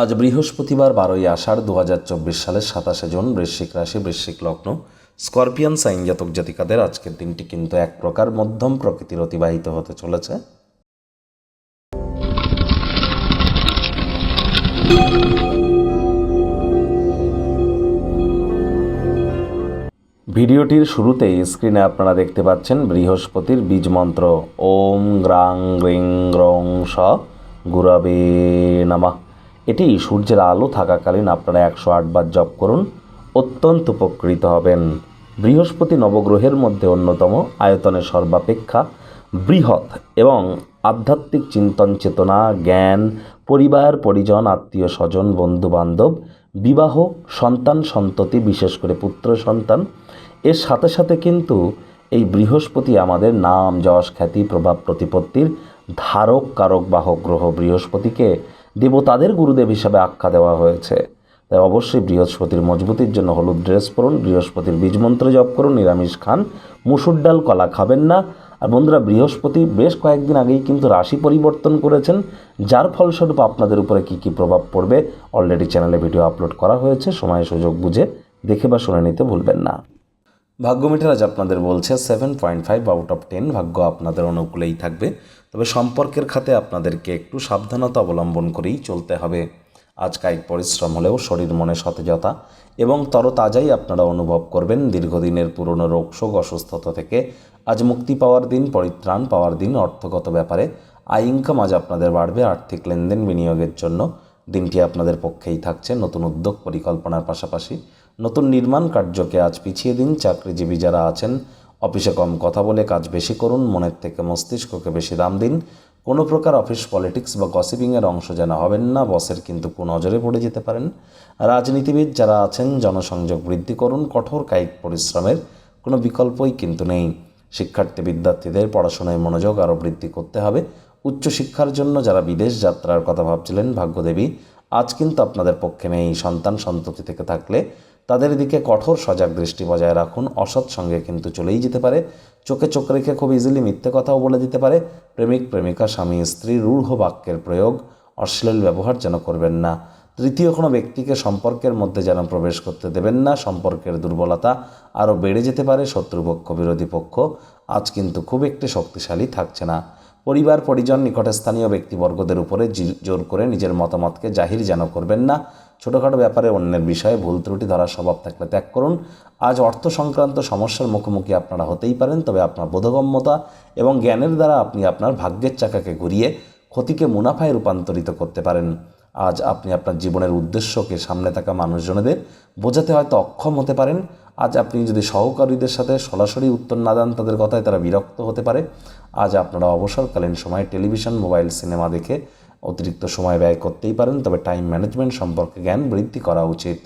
আজ বৃহস্পতিবার বারোই আষাঢ় দু হাজার চব্বিশ সালের সাতাশে জুন বৃশ্চিক রাশি, বৃশ্চিক লগ্ন। স্করপিয়ান সাইন জাতক জাতিকাদের আজকের দিনটি কিন্তু এক প্রকার মধ্যম প্রকৃতির অতিবাহিত হতে চলেছে। ভিডিওটির শুরুতেই স্ক্রিনে আপনারা দেখতে পাচ্ছেন বৃহস্পতির বীজ মন্ত্র। ওম গ্রাং গ্রিং গ্রং স গুরাবে নামা। এটি সূর্যের আলো থাকাকালীন আপনারা একশো আটবার জপ করুন, অত্যন্ত উপকৃত হবেন। বৃহস্পতি নবগ্রহের মধ্যে অন্যতম আয়তনে সর্বাপেক্ষা বৃহৎ এবং আধ্যাত্মিক চিন্তন চেতনা, জ্ঞান, পরিবার, পরিজন, আত্মীয় স্বজন বন্ধু বান্ধব বিবাহ, সন্তান, সন্ততি, বিশেষ করে পুত্র, সন্তান। এর সাথে সাথে কিন্তু এই বৃহস্পতি আমাদের নাম, যশ, খ্যাতি, প্রভাব, প্রতিপত্তির ধারক, কারক, বাহক, গ্রহ বৃহস্পতিকে দেবতাদের গুরুদেব হিসাবে আখ্যা দেওয়া হয়েছে। তাই অবশ্যই বৃহস্পতির মজবুতির জন্য হলুদ ড্রেস পরুন, বৃহস্পতির বীজমন্ত্র জপ করুন, নিরামিষ খান, মুসুর ডাল, কলা খাবেন না। আর বন্ধুরা, বৃহস্পতি বেশ কয়েকদিন আগেই কিন্তু রাশি পরিবর্তন করেছেন, যার ফলস্বরূপ আপনাদের উপরে কী কী প্রভাব পড়বে অলরেডি চ্যানেলে ভিডিও আপলোড করা হয়েছে, সময় সুযোগ বুঝে দেখে বা শুনে নিতে ভুলবেন না। ভাগ্য মিটার আজ আপনাদের বলছে seven point five out of ten ভাগ্য আপনাদের অনুকূলেই থাকবে। তবে সম্পর্কের খাতে আপনাদেরকে একটু সাবধানতা অবলম্বন করেই চলতে হবে। আজ কায়িক পরিশ্রম হলেও শরীর মনে সতেজতা এবং তরতাজাই আপনারা অনুভব করবেন দীর্ঘদিনের পুরনো রোগশোক অসুস্থতা থেকে। আজ মুক্তি পাওয়ার দিন, পরিত্রাণ পাওয়ার দিন, অর্থগত ব্যাপারে আয় ইনকাম আজ আপনাদের বাড়বে আর্থিক লেনদেন বিনিয়োগের জন্য। দিনটি আপনাদের পক্ষেই থাকছে নতুন উদ্যোগ, পরিকল্পনার পাশাপাশি। নতুন নির্মাণ কার্যকে আজ পিছিয়ে দিন চাকরিজীবী যারা আছেন। অফিসে কম কথা বলে কাজ বেশি করুন, মনের থেকে মস্তিষ্ককে বেশি দাম দিন। কোনো প্রকার অফিস পলিটিক্স বা গসিপিংয়ের অংশ যেন হবেন না, বসের কিন্তু কুনজরে পড়ে যেতে পারেন। রাজনীতিবিদ যারা আছেন, জনসংযোগ বৃদ্ধি করুন, কঠোর কায়িক পরিশ্রমের কোনো বিকল্পই কিন্তু নেই। শিক্ষার্থী বিদ্যার্থীদের পড়াশোনায় মনোযোগ আরও বৃদ্ধি করতে হবে। উচ্চশিক্ষার জন্য যারা বিদেশ যাত্রার কথা ভাবছিলেন, ভাগ্যদেবী, আজ কিন্তু আপনাদের পক্ষে নেই। সন্তান সন্ততি থেকে থাকলে তাদের দিকে কঠোর সজাগ দৃষ্টি বজায় রাখুন। অসৎ সঙ্গে কিন্তু চলেই যেতে পারে। চোখে চোখ রেখে খুব ইজিলি মিথ্যে কথাও বলে দিতে পারে। প্রেমিক, প্রেমিকা, স্বামী, স্ত্রী, রূঢ় বাক্যের প্রয়োগ অশ্লীল ব্যবহার যেন করবেন না। তৃতীয় কোনো ব্যক্তিকে সম্পর্কের মধ্যে যেন প্রবেশ করতে দেবেন না। সম্পর্কের দুর্বলতা আরও বেড়ে যেতে পারে শত্রুপক্ষ, বিরোধী পক্ষ। আজ কিন্তু খুব একটি শক্তিশালী থাকছে না। পরিবার, পরিজন নিকটে স্থানীয় ব্যক্তিবর্গদের উপরে জোর করে নিজের মতামতকে জাহির যেন করবেন না। ছোটোখাটো ব্যাপারে অন্যের বিষয়ে ভুল ত্রুটি ধরার স্বভাব থাকলে ত্যাগ করুন। আজ অর্থ সংক্রান্ত সমস্যার মুখোমুখি আপনারা হতেই পারেন, তবে আপনার বোধগম্যতা এবং জ্ঞানের দ্বারা আপনি আপনার ভাগ্যের চাকাকে ঘুরিয়ে ক্ষতিকে মুনাফায় রূপান্তরিত করতে পারেন। আজ আপনি আপনার জীবনের উদ্দেশ্যকে সামনে থাকা মানুষজনদের বোঝাতে হয়তো অক্ষম হতে পারেন। আজ আপনি যদি সহকারীদের সাথে সরাসরি উত্তর না দেন, তাদের কথায় তারা বিরক্ত হতে পারে। আজ আপনারা অবসরকালীন সময়ে টেলিভিশন, মোবাইল, সিনেমা দেখে অতিরিক্ত সময় ব্যয় করতেই পারেন, তবে টাইম ম্যানেজমেন্ট সম্পর্কে জ্ঞান বৃদ্ধি করা উচিত।